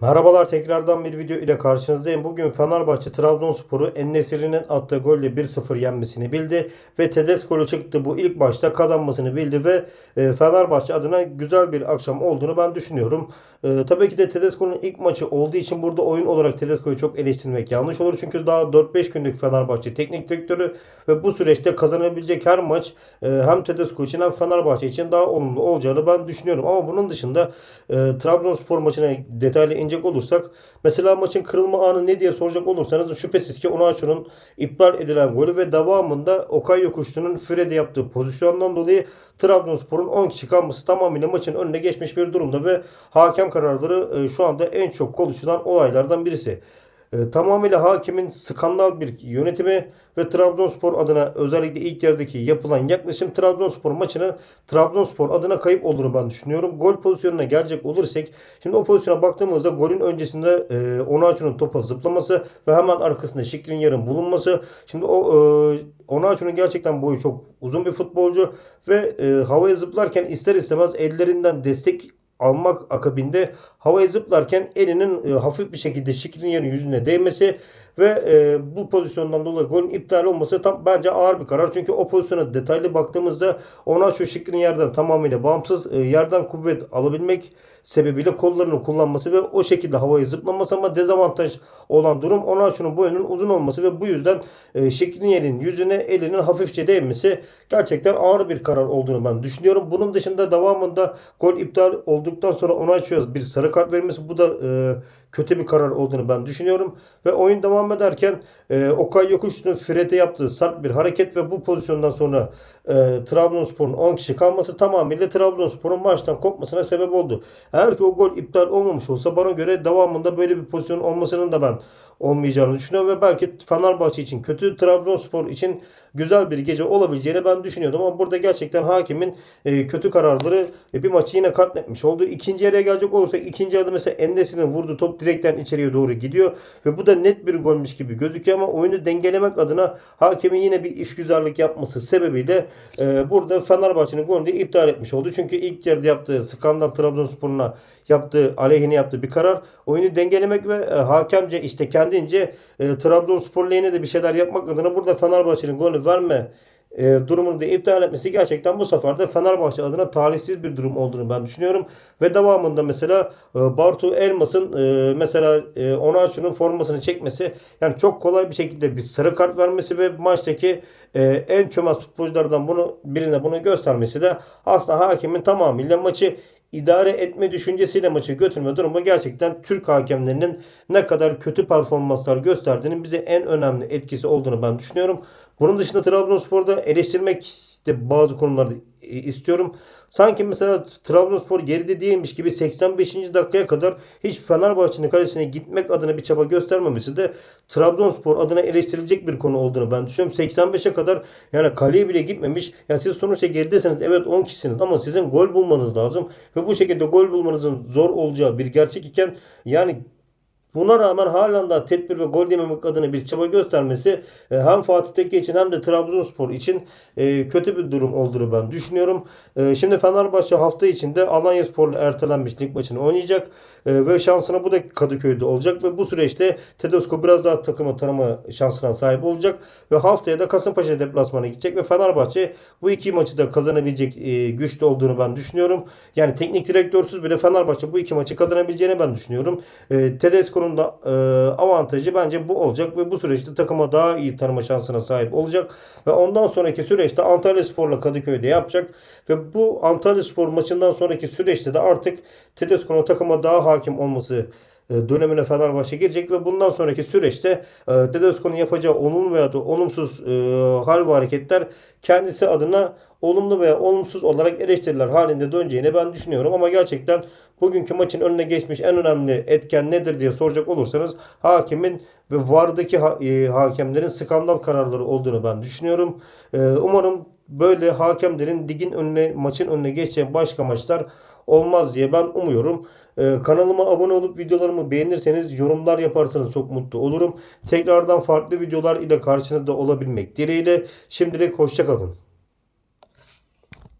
Merhabalar tekrardan bir video ile karşınızdayım. Bugün Fenerbahçe Trabzonspor'u Ennesiri'nin attığı golle 1-0 yenmesini bildi ve Tedesco'lu çıktı bu ilk maçta kazanmasını bildi ve e, Fenerbahçe adına güzel bir akşam olduğunu ben düşünüyorum. E, tabii ki de Tedesco'nun ilk maçı olduğu için burada oyun olarak Tedesco'yu çok eleştirmek yanlış olur. Çünkü daha 4-5 günlük Fenerbahçe teknik direktörü ve bu süreçte kazanabilecek her maç e, hem Tedesco için hem Fenerbahçe için daha olumlu olacağını ben düşünüyorum. Ama bunun dışında e, Trabzonspor maçına detaylı inecek olursak mesela maçın kırılma anı ne diye soracak olursanız şüphesiz ki Onaçu'nun iptal edilen golü ve devamında Okay Yokuşlu'nun Fred'e yaptığı pozisyondan dolayı Trabzonspor'un 10 kişi kalması tamamıyla maçın önüne geçmiş bir durumda ve hakem kararları e, şu anda en çok konuşulan olaylardan birisi. E, tamamıyla hakemin skandal bir yönetimi ve Trabzonspor adına özellikle ilk yarıdaki yapılan yaklaşım Trabzonspor maçını Trabzonspor adına kayıp olduğunu ben düşünüyorum. Gol pozisyonuna gelecek olursak şimdi o pozisyona baktığımızda golün öncesinde e, Onaçu'nun topa zıplaması ve hemen arkasında Şikrinyar'ın bulunması. Şimdi o e, Onaçu'nun gerçekten boyu çok uzun bir futbolcu ve e, havaya zıplarken ister istemez ellerinden destek almak akabinde havaya zıplarken elinin e, hafif bir şekilde Şikrinyar'ın yüzüne değmesi ve e, bu pozisyondan dolayı golün iptal olması tam bence ağır bir karar. Çünkü o pozisyona detaylı baktığımızda ona şu Şikrinyar'dan tamamıyla bağımsız e, yerden kuvvet alabilmek sebebiyle kollarını kullanması ve o şekilde havaya zıplaması ama dezavantaj olan durum ona şunun boyunun uzun olması ve bu yüzden e, Şikrinyar'ın yüzüne elinin hafifçe değmesi gerçekten ağır bir karar olduğunu ben düşünüyorum. Bunun dışında devamında gol iptal olduktan sonra ona açıyoruz bir sarı kart vermesi bu da e, kötü bir karar olduğunu ben düşünüyorum. Ve oyun devam ederken e, Okay Yokuşlu'nun Fred'e yaptığı sert bir hareket ve bu pozisyondan sonra e, Trabzonspor'un 10 kişi kalması tamamıyla Trabzonspor'un maçtan kopmasına sebep oldu. Eğer ki o gol iptal olmamış olsa bana göre devamında böyle bir pozisyon olmasının da ben olmayacağını düşünüyorum ve belki Fenerbahçe için kötü Trabzonspor için güzel bir gece olabileceğini ben düşünüyordum ama burada gerçekten hakimin e, kötü kararları e, bir maçı yine katletmiş oldu. İkinci yarıya gelecek olursak ikinci yarıda mesela Endesi'nin vurduğu top direkten içeriye doğru gidiyor ve bu da net bir golmüş gibi gözüküyor ama oyunu dengelemek adına hakemin yine bir işgüzarlık yapması sebebiyle e, burada Fenerbahçe'nin golünü iptal etmiş oldu. Çünkü ilk yarıda yaptığı skandal Trabzonspor'una yaptığı aleyhine yaptığı bir karar oyunu dengelemek ve e, hakemce işte kendince e, Trabzonspor lehine de bir şeyler yapmak adına burada Fenerbahçe'nin golü verme e, durumunu da iptal etmesi gerçekten bu sefer de Fenerbahçe adına talihsiz bir durum olduğunu ben düşünüyorum. Ve devamında mesela e, Bartu Elmas'ın e, mesela e, Onaçu'nun formasını çekmesi yani çok kolay bir şekilde bir sarı kart vermesi ve maçtaki e, en çömez futbolculardan bunu birine bunu göstermesi de aslında hakemin tamamıyla maçı idare etme düşüncesiyle maçı götürme durumu gerçekten Türk hakemlerinin ne kadar kötü performanslar gösterdiğinin bize en önemli etkisi olduğunu ben düşünüyorum. Bunun dışında Trabzonspor'da eleştirmek de bazı konularda istiyorum. Sanki mesela Trabzonspor geride değilmiş gibi 85. dakikaya kadar hiç Fenerbahçe'nin kalesine gitmek adına bir çaba göstermemesi de Trabzonspor adına eleştirilecek bir konu olduğunu ben düşünüyorum. 85'e kadar yani kaleye bile gitmemiş. Yani siz sonuçta geridesiniz. Evet 10 kişisiniz ama sizin gol bulmanız lazım. Ve bu şekilde gol bulmanızın zor olacağı bir gerçek iken yani Buna rağmen halen daha tedbir ve gol yememek adına bir çaba göstermesi e, hem Fatih Tekke için hem de Trabzonspor için e, kötü bir durum olduğunu ben düşünüyorum. E, şimdi Fenerbahçe hafta içinde Alanya Spor'la ertelenmiş lig maçını oynayacak ve şansına bu da Kadıköy'de olacak ve bu süreçte Tedesco biraz daha takımı tanıma şansına sahip olacak ve haftaya da Kasımpaşa deplasmana gidecek ve Fenerbahçe bu iki maçı da kazanabilecek güçlü olduğunu ben düşünüyorum. Yani teknik direktörsüz bile Fenerbahçe bu iki maçı kazanabileceğini ben düşünüyorum. Tedesco'nun da e, avantajı bence bu olacak ve bu süreçte takıma daha iyi tanıma şansına sahip olacak. Ve ondan sonraki süreçte Antalya Spor'la Kadıköy'de yapacak. Ve bu Antalya Spor maçından sonraki süreçte de artık Tedesco'nun takıma daha hakim olması e, dönemine Fenerbahçe gelecek ve bundan sonraki süreçte e, Tedesco'nun yapacağı olumlu veya da olumsuz e, hal ve hareketler kendisi adına olumlu veya olumsuz olarak eleştiriler halinde döneceğini ben düşünüyorum. Ama gerçekten bugünkü maçın önüne geçmiş en önemli etken nedir diye soracak olursanız hakimin ve vardaki e, hakemlerin skandal kararları olduğunu ben düşünüyorum. E, umarım böyle hakemlerin ligin önüne maçın önüne geçeceği başka maçlar olmaz diye ben umuyorum. Ee, kanalıma abone olup videolarımı beğenirseniz yorumlar yaparsanız çok mutlu olurum. Tekrardan farklı videolar ile karşınızda olabilmek dileğiyle. Şimdilik hoşçakalın.